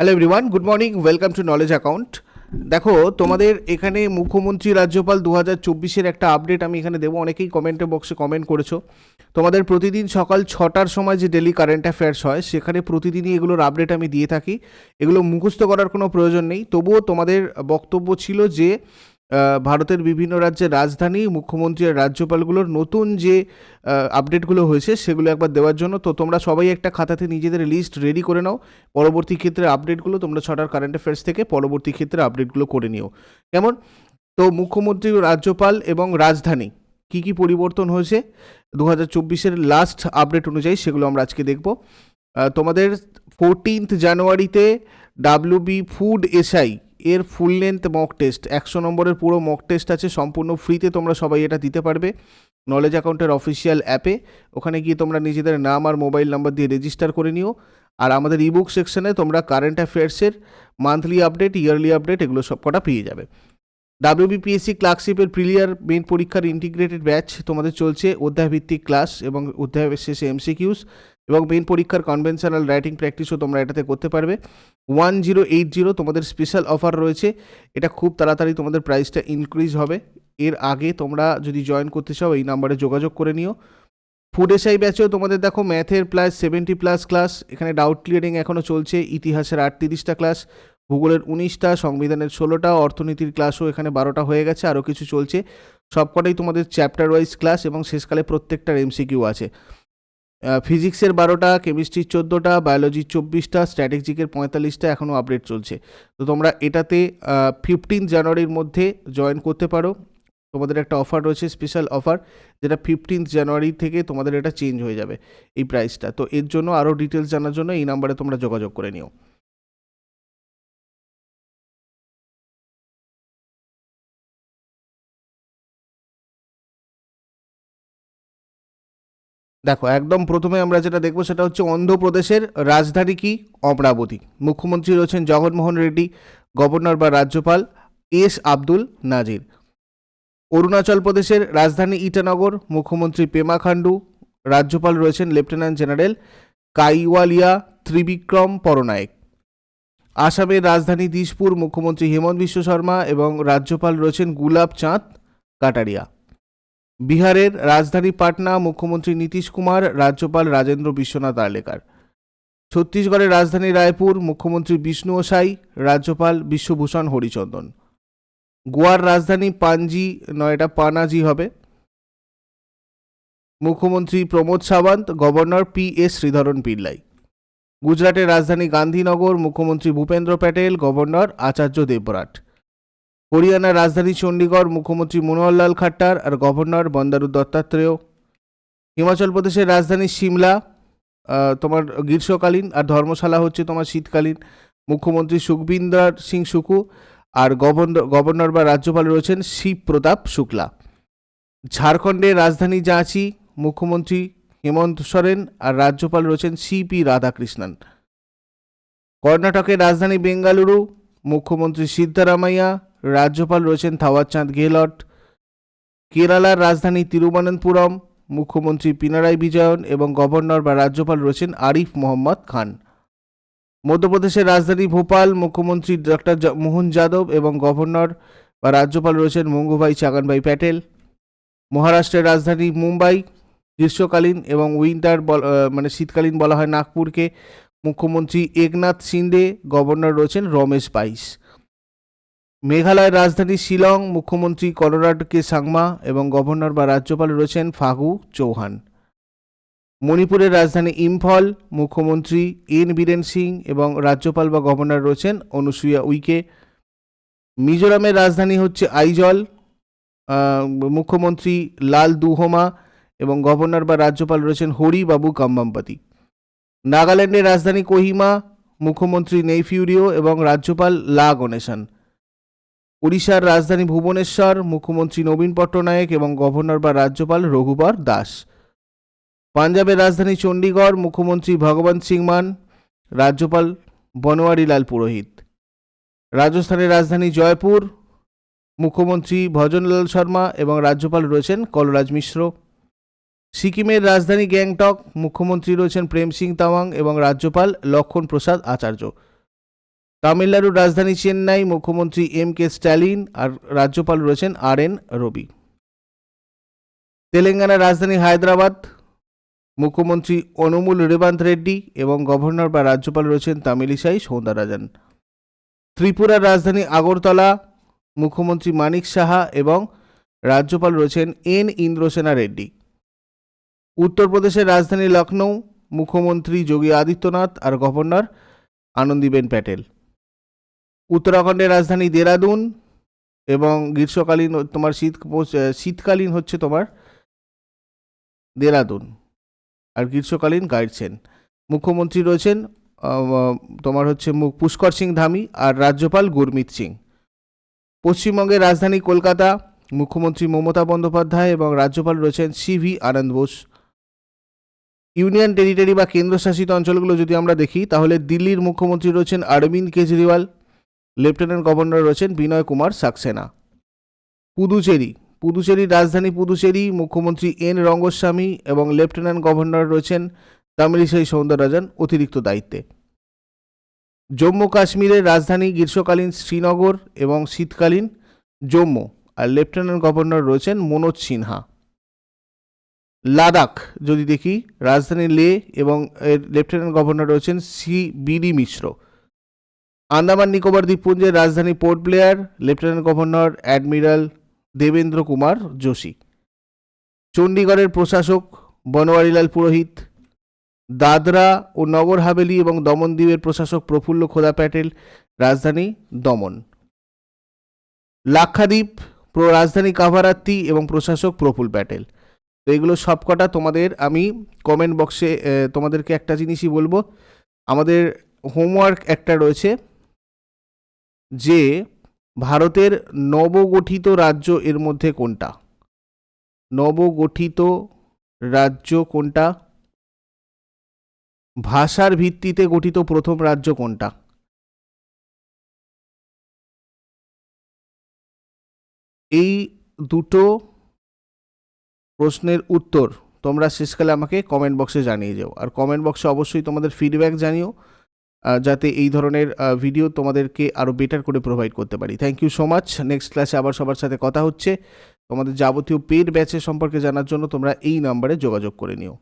Hello everyone good morning welcome to knowledge account দেখো, তোমাদের এখানে মুখ্যমন্ত্রী রাজ্যপাল দু হাজার চব্বিশের একটা আপডেট আমি এখানে দেবো। অনেকেই কমেন্টে বক্সে কমেন্ট করেছ। তোমাদের প্রতিদিন সকাল ছটার সময় যে ডেলি কারেন্ট অ্যাফেয়ার্স হয়, সেখানে প্রতিদিনই এগুলোর আপডেট আমি দিয়ে থাকি। এগুলো মুখস্থ করার কোনো প্রয়োজন নেই। তবুও তোমাদের বক্তব্য ছিল যে ভারতের বিভিন্ন রাজ্যের রাজধানী মুখ্যমন্ত্রী আর রাজ্যপালগুলোর নতুন যে আপডেটগুলো হয়েছে, সেগুলো একবার দেওয়ার জন্য। তো তোমরা সবাই একটা খাতাতে নিজেদের লিস্ট রেডি করে নাও। পরবর্তী ক্ষেত্রে আপডেটগুলো তোমরা ছটার কারেন্ট অ্যাফেয়ার্স থেকে পরবর্তী ক্ষেত্রে আপডেটগুলো করে নিও। কেমন? তো মুখ্যমন্ত্রী রাজ্যপাল এবং রাজধানী, কি কি পরিবর্তন হয়েছে? দু হাজার চব্বিশের লাস্ট আপডেট অনুযায়ী সেগুলো আমরা আজকে দেখব। তোমাদের ফোরটিন্থ জানুয়ারিতে ডাব্লিউবি ফুড এসআই এর ফুল লেন্থ মক টেস্ট একশো নম্বরের পুরো মক টেস্ট আছে, সম্পূর্ণ ফ্রিতে তোমরা সবাই এটা দিতে পারবে। নলেজ অ্যাকাউন্টের অফিসিয়াল অ্যাপে ওখানে গিয়ে তোমরা নিজেদের নাম আর মোবাইল নাম্বার দিয়ে রেজিস্টার করে নিও। আর আমাদের ইবুক সেকশনে তোমরা কারেন্ট অ্যাফেয়ার্সের মান্থলি আপডেট ইয়ারলি আপডেট এগুলো সব কটা পেয়ে যাবে। ডাব্লিউবিপিএসসি ক্লার্কশিপের প্রিলিয়ার মেন পরীক্ষার ইন্টিগ্রেটেড ব্যাচ তোমাদের চলছে, অধ্যায়ভিত্তিক ক্লাস এবং অধ্যায় শেষে এমসিকিউস এবং মেন পরীক্ষার কনভেনশনাল রাইটিং প্র্যাকটিসও তোমরা এটাতে করতে পারবে। ওয়ান জিরো এইট জিরো তোমাদের স্পেশাল অফার রয়েছে। এটা খুব তাড়াতাড়ি তোমাদের প্রাইসটা ইনক্রিজ হবে। এর আগে তোমরা যদি জয়েন করতে চাও, এই নাম্বারে যোগাযোগ করে নিও। ফুড এসআই ব্যাচেও তোমাদের দেখো ম্যাথের প্লাস সেভেন্টি প্লাস ক্লাস এখানে ডাউট ক্লিয়ারিং এখনও চলছে। ইতিহাসের আটত্রিশটা ক্লাস ভূগোলের উনিশটা, সংবিধানের ষোলোটা, অর্থনীতির ক্লাসও এখানে বারোটা হয়ে গেছে আরও কিছু চলছে। সবকটাই তোমাদের চ্যাপ্টার ওয়াইজ ক্লাস এবং শেষকালে প্রত্যেকটার এমসিকিউ আছে। ফিজিক্সের বারোটা, কেমিস্ট্রির চোদ্দোটা, বায়োলজির চব্বিশটা, স্ট্র্যাটেজিকের পঁয়তাল্লিশটা এখনও আপডেট চলছে। তো তোমরা এটাতে ফিফটিন জানুয়ারির মধ্যে জয়েন করতে পারো। তোমাদের একটা অফার রয়েছে স্পেশাল অফার যেটা ফিফটিন্থ জানুয়ারি থেকে তোমাদের এটা চেঞ্জ হয়ে যাবে এই প্রাইসটা তো এর জন্য আরও ডিটেলস জানার জন্য এই নাম্বারে তোমরা যোগাযোগ করে নিও। দেখো, একদম প্রথমে আমরা যেটা দেখব সেটা হচ্ছে অন্ধ্রপ্রদেশের রাজধানী কি? অমরাবতী। মুখ্যমন্ত্রী রয়েছেন জগনমোহন রেড্ডি, গভর্নর বা রাজ্যপাল এস আব্দুল নাজির। অরুণাচল প্রদেশের রাজধানী ইটানগর, মুখ্যমন্ত্রী পেমা খান্ডু রাজ্যপাল রয়েছেন লেফটেন্যান্ট জেনারেল কাইওয়ালিয়া ত্রিবিক্রম পরনায়েক। আসামের রাজধানী দিশপুর মুখ্যমন্ত্রী হেমন্ত বিশ্ব শর্মা এবং রাজ্যপাল রয়েছেন গুলাব চাঁদ কাটারিয়া। বিহারের রাজধানী পাটনা মুখ্যমন্ত্রী নীতিশ কুমার, রাজ্যপাল রাজেন্দ্র বিশ্বনাথ আর্লেকার ছত্তিশগড়ের রাজধানী রায়পুর মুখ্যমন্ত্রী বিষ্ণু ওসাই, রাজ্যপাল বিশ্বভূষণ হরিচন্দন। গোয়ার রাজধানী পানজি নয় এটা পানাজি হবে। মুখ্যমন্ত্রী Pramod Sawant, governor P S Sreedharan Pillai. গুজরাটের রাজধানী গান্ধীনগর মুখ্যমন্ত্রী ভূপেন্দ্র প্যাটেল, গভর্নর আচার্য দেবরাট হরিয়ানার রাজধানী চণ্ডীগড় মুখ্যমন্ত্রী মনোহরলাল খাট্টার আর গভর্নর বন্দারু দত্তাত্রেয়। হিমাচল প্রদেশের রাজধানী সিমলা তোমার গ্রীষ্মকালীন আর ধর্মশালা হচ্ছে তোমার শীতকালীন। মুখ্যমন্ত্রী সুখবিন্দর সিং সুকু আর গভর্নর গভর্নর বা রাজ্যপাল রয়েছেন শিব প্রতাপ শুক্লা। ঝাড়খণ্ডের রাজধানী জাঁচি মুখ্যমন্ত্রী হেমন্ত সোরেন আর রাজ্যপাল রয়েছেন সিপি রাধাকৃষ্ণন। কর্ণাটকের রাজধানী বেঙ্গালুরু, মুখ্যমন্ত্রী সিদ্ধারামাইয়া রাজ্যপাল রয়েছেন থাওয়ারচাঁদ গেহলট। কেরালার রাজধানী তিরুবনন্তপুরম, মুখ্যমন্ত্রী পিনারাই বিজয়ন এবং গভর্নর বা রাজ্যপাল রয়েছেন আরিফ মোহাম্মদ খান। মধ্যপ্রদেশের রাজধানী ভোপাল, মুখ্যমন্ত্রী ডক্টর মোহন যাদব এবং গভর্নর বা রাজ্যপাল রয়েছেন মঙ্গুভাই চাগানভাই প্যাটেল। মহারাষ্ট্রের রাজধানী মুম্বাই, গ্রীষ্মকালীন এবং উইন্টার মানে শীতকালীন বলা হয় নাগপুরকে। মুখ্যমন্ত্রী একনাথ সিন্ডে গভর্নর রয়েছেন রমেশ বাইস মেঘালয়ের রাজধানী শিলং, মুখ্যমন্ত্রী কলোরাডোকে সাংমা এবং গভর্নর বা রাজ্যপাল রয়েছেন ফাগু চৌহান। মণিপুরের রাজধানী ইম্ফল, মুখ্যমন্ত্রী এন বীরেন সিং এবং রাজ্যপাল বা গভর্নর রয়েছেন অনুসুইয়া উইকে। মিজোরামের রাজধানী হচ্ছে আইজল মুখ্যমন্ত্রী লাল দুহোমা এবং গভর্নর বা রাজ্যপাল রয়েছেন হরি বাবু কাম্বাম্পাতি। নাগাল্যান্ডের রাজধানী কোহিমা, মুখ্যমন্ত্রী নেইফিউরিও এবং রাজ্যপাল লা গণেশন। উড়িষ্যার রাজধানী ভুবনেশ্বর, মুখ্যমন্ত্রী নবীন পট্টনায়ক এবং গভর্নর বা রাজ্যপাল রঘুবর দাস। পাঞ্জাবের রাজধানী চণ্ডীগড়, মুখ্যমন্ত্রী ভগবন্ত সিং মান, রাজ্যপাল বনোয়ারিলাল পুরোহিত। রাজস্থানের রাজধানী জয়পুর, মুখ্যমন্ত্রী ভজনলাল শর্মা এবং রাজ্যপাল রয়েছেন কলরাজ মিশ্র। সিকিমের রাজধানী গ্যাংটক, মুখ্যমন্ত্রী রয়েছেন প্রেম সিং তাওয়াং এবং রাজ্যপাল লক্ষণ প্রসাদ আচার্য। তামিলনাড়ুর রাজধানী চেন্নাই মুখ্যমন্ত্রী এম কে স্ট্যালিন আর রাজ্যপাল রয়েছেন আর এন রবি। তেলেঙ্গানার রাজধানী হায়দ্রাবাদ, মুখ্যমন্ত্রী অনুমুল রেবান্ত রেড্ডি এবং গভর্নর বা রাজ্যপাল রয়েছেন তামিলিসাই সৌন্দররাজন ত্রিপুরার রাজধানী আগরতলা, মুখ্যমন্ত্রী মানিক সাহা এবং রাজ্যপাল রয়েছেন এন ইন্দ্রসেনা রেড্ডি। উত্তরপ্রদেশের রাজধানী লখনৌ মুখ্যমন্ত্রী যোগী আদিত্যনাথ আর গভর্নর আনন্দীবেন প্যাটেল। উত্তরাখণ্ডের রাজধানী দেরাদুন এবং গ্রীষ্মকালীন তোমার শীত শীতকালীন হচ্ছে তোমার দেরাদুন আর গ্রীষ্মকালীন গাইডছেন মুখ্যমন্ত্রী রয়েছেন তোমার হচ্ছে পুষ্কর সিং ধামি আর রাজ্যপাল গুরমিত সিং। পশ্চিমবঙ্গের রাজধানী কলকাতা, মুখ্যমন্ত্রী মমতা বন্দ্যোপাধ্যায় এবং রাজ্যপাল রয়েছেন C V Ananda Bose. Union territory বা কেন্দ্রশাসিত অঞ্চলগুলো যদি আমরা দেখি, তাহলে দিল্লির মুখ্যমন্ত্রী রয়েছেন অরবিন্দ কেজরিওয়াল লেফটেন্যান্ট গভর্নর রয়েছেন বিনয় কুমার সাক্সেনা। পুদুচেরি, পুদুচেরির রাজধানী পুদুচেরি, মুখ্যমন্ত্রী এন রঙ্গস্বামী এবং লেফটেন্যান্ট গভর্নর রয়েছেন তামিলিসাই সৌন্দররাজন অতিরিক্ত দায়িত্বে। জম্মু কাশ্মীরের রাজধানী গ্রীষ্মকালীন শ্রীনগর এবং শীতকালীন জম্মু আর লেফটেন্যান্ট গভর্নর রয়েছেন মনোজ সিনহা। লাদাখ, যদি দেখি, রাজধানী লে এবং এর লেফটেন্যান্ট গভর্নর রয়েছেন C B D Mishra. Andaman Nicobar দ্বীপপুঞ্জের রাজধানী Port Blair, lieutenant governor admiral Devendra Kumar Joshi. চণ্ডীগড়ের প্রশাসক বনওয়ারিলাল পুরোহিত, দাদরা ও নগর হাভেলি এবং দমন দ্বীপের প্রশাসক প্রফুল্ল খোদা প্যাটেল, রাজধানী দমন। লাক্ষাদ্বীপ প্র- রাজধানী কাভারাত্তি এবং প্রশাসক প্রফুল প্যাটেল। তো এগুলো সবকটা তোমাদের আমি কমেন্ট বক্সে তোমাদেরকে একটা জিনিসই বলব। আমাদের হোমওয়ার্ক একটা রয়েছে। যে ভারতের নবগঠিত রাজ্য এর মধ্যে কোনটা? নবগঠিত রাজ্য কোনটা? ভাষার ভিত্তিতে গঠিত প্রথম রাজ্য কোনটা? এই দুটো প্রশ্নের উত্তর তোমরা শেষকালে আমাকে কমেন্ট বক্সে জানিয়ে যাও। আর কমেন্ট বক্সে অবশ্যই তোমাদের ফিডব্যাক জানিও। যাতে এই ধরনের ভিডিও তোমাদেরকে আরও বেটার করে প্রোভাইড করতে পারি। Thank you so much next ক্লাসে আবার সবার সাথে কথা হচ্ছে। তোমাদের যাবতীয় পেড ব্যাচের সম্পর্কে জানার জন্য তোমরা এই নাম্বারে যোগাযোগ করে নিও।